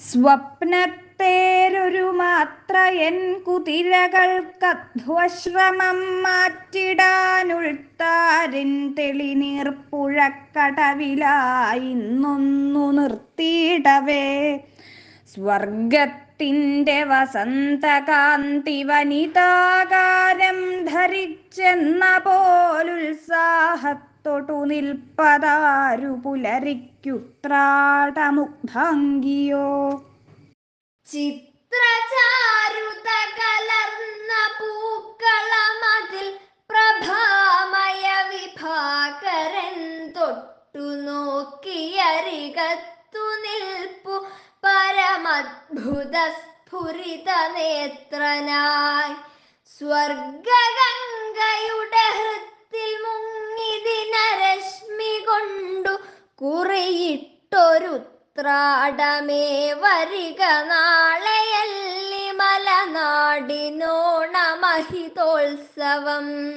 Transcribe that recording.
സ്വപ്നത്തേരൊരു മാത്ര എൻ കുതിരകൾക്കധ്വശ്രമം മാറ്റിടാനുൾത്താരിൻ തെളിനീർപ്പുഴക്കടവിലായിന്നൊന്നു നിർത്തിയിടവേ. സ്വർഗത്തിന്റെ വസന്തകാന്തി വനിതാകാരം ധരിച്ചെന്ന പോലുത്സാഹത്തൊട്ടു നിൽപ്പതാരു പുലരിക്കുത്രാടമുഗ്ധാംഗിയോ ചിത്രചാരുത കലർന്ന പൂക്കളമതിൽ പ്രഭാമയ വിഭാകരൻ തൊട്ടു നോക്കിയരികത്തു നിൽപ്പു പരമദ്ഭുത സ്ഫുരിത നേത്രനായി സ്വർഗഗംഗയുടെ കൊണ്ടു കുറിയിട്ടൊരു ത്രാടമേ വരിക നാളെയല്ലി മലനാടിനോണമഹിതോത്സവം.